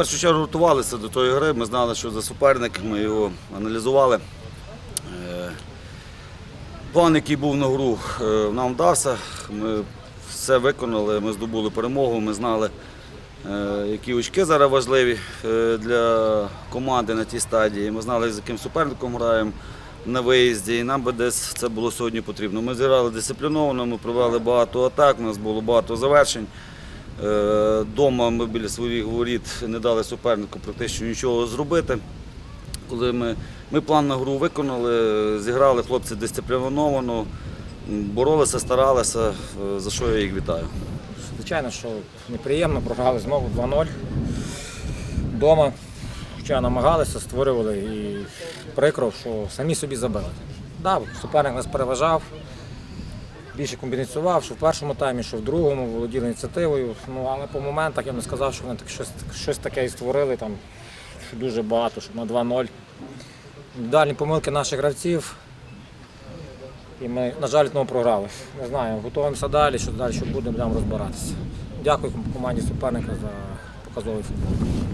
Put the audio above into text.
першу чергу готувалися до тої гри. Ми знали, що за суперник, ми його аналізували. Е, План, який був на гру, е, нам вдався. Ми все виконали, ми здобули перемогу, ми знали, е, які очки зараз важливі для команди на тій стадії. Ми знали, з яким суперником граємо на виїзді, і нам би десь це було сьогодні потрібно. Ми зіграли дисципліновано, ми провели багато атак, у нас було багато завершень. Е, Дома ми біля своїх воріт не дали супернику практично нічого зробити. Коли ми, ми план на гру виконали, зіграли хлопці дисципліновано, боролися, старалися, е, за що я їх вітаю. Звичайно, що неприємно, програли знову 2-0. Дома, хоча намагалися, створювали і прикро, що самі собі забили. Да, суперник нас переважав, більше комбініцював, що в першому таймі, що в другому, володіли ініціативою. Ну, але по моментах я б не сказав, що вони так щось, щось таке і створили, там, що дуже багато, що на 2-0. Індивідуальні помилки наших гравців. І ми, на жаль, тому програли. Не знаю, готуємося далі, що далі що буде, будемо розбиратися. Дякую команді суперника за показовий футбол.